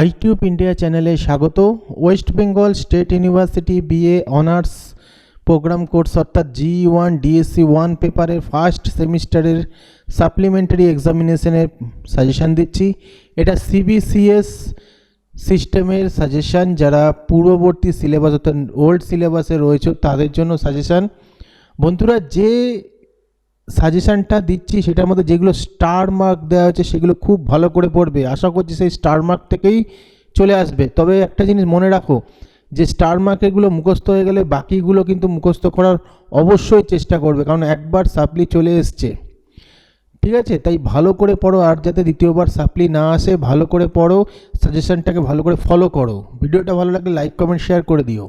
আইটিউব India চ্যানেলে স্বাগত। West Bengal state university BA honours programme course অর্থাৎ জি ওয়ান ডিএসসি ওয়ান পেপারের first সেমিস্টারের সাপ্লিমেন্টারি এক্সামিনেশনের সাজেশান দিচ্ছি। এটা সিবিসিএস সিস্টেমের সাজেশান, যারা পূর্ববর্তী সিলেবাস অর্থাৎ ওল্ড সিলেবাসে রয়েছে তাদের জন্য সাজেশান। বন্ধুরা, যে সাজেশানটা দিচ্ছি, সেটার মধ্যে যেগুলো স্টার মার্ক দেওয়া হচ্ছে সেগুলো খুব ভালো করে পড়বে। আশা করছি সেই স্টার মার্ক থেকেই চলে আসবে। তবে একটা জিনিস মনে রাখো, যে স্টার মার্কেরগুলো মুখস্থ হয়ে গেলে বাকিগুলো কিন্তু মুখস্থ করার অবশ্যই চেষ্টা করবে, কারণ একবার সাপ্লি চলে এসছে। ঠিক আছে? তাই ভালো করে পড়ো, আর যাতে দ্বিতীয়বার সাপ্লি না আসে, ভালো করে পড়ো সাজেশনটাকে ভালো করে ফলো করো। ভিডিওটা ভালো লাগলে লাইক কমেন্ট শেয়ার করে দিও।